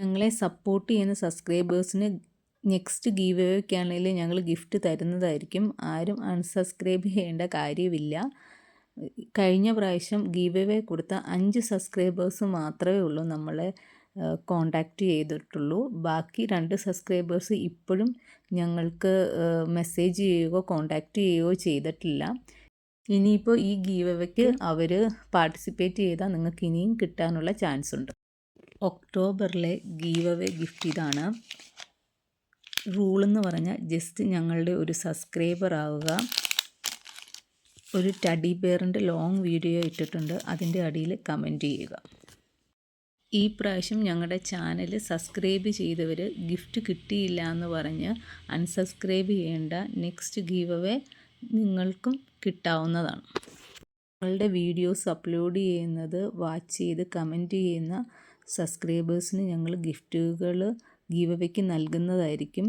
ഞങ്ങളെ സപ്പോർട്ട് ചെയ്യുന്ന സബ്സ്ക്രൈബേഴ്സിന് next give ഒക്കെയാണെങ്കിൽ ഞങ്ങൾ ഗിഫ്റ്റ് തരുന്നതായിരിക്കും. ആരും അൺസബ്സ്ക്രൈബ് ചെയ്യേണ്ട കാര്യമില്ല. കഴിഞ്ഞ പ്രാവശ്യം ഗീവ് വേ കൊടുത്ത അഞ്ച് സബ്സ്ക്രൈബേഴ്സ് മാത്രമേ ഉള്ളൂ നമ്മളെ കോണ്ടാക്റ്റ് ചെയ്തിട്ടുള്ളൂ. ബാക്കി രണ്ട് സബ്സ്ക്രൈബേഴ്സ് ഇപ്പോഴും ഞങ്ങൾക്ക് മെസ്സേജ് ചെയ്യുകയോ കോണ്ടാക്റ്റ് ചെയ്യുകയോ ചെയ്തിട്ടില്ല. ഇനിയിപ്പോൾ ഈ ഗീവ് വേക്ക് അവർ പാർട്ടിസിപ്പേറ്റ് ചെയ്താൽ നിങ്ങൾക്ക് ഇനിയും കിട്ടാനുള്ള ചാൻസ് ഉണ്ട്. ഒക്ടോബറിലെ ഗീവ് അവേ ഗിഫ്റ്റ് ഇതാണ്. റൂൾ എന്ന് പറഞ്ഞാൽ ജസ്റ്റ് ഞങ്ങളുടെ ഒരു സബ്സ്ക്രൈബർ ആവുക. ഒരു ടഡി ബെയറിന്റെ ലോങ് വീഡിയോ ഇട്ടിട്ടുണ്ട്. അതിന്റെ അടിയിൽ കമന്റ് ചെയ്യുക. ഈ പ്രാവശ്യം ഞങ്ങളുടെ ചാനൽ സബ്സ്ക്രൈബ് ചെയ്തവർ ഗിഫ്റ്റ് കിട്ടിയില്ല എന്ന് പറഞ്ഞ് അൺസബ്സ്ക്രൈബ് ചെയ്യേണ്ട നെക്സ്റ്റ് ഗീവ് അവേ നിങ്ങൾക്കും കിട്ടാവുന്നതാണ്. നിങ്ങളുടെ വീഡിയോസ് അപ്ലോഡ് ചെയ്യുന്നത് വാച്ച് ചെയ്ത് കമന്റ് ചെയ്യുന്ന സബ്സ്ക്രൈബേഴ്സിന് ഞങ്ങൾ ഗിഫ്റ്റുകൾ ഗീവ് നൽകുന്നതായിരിക്കും.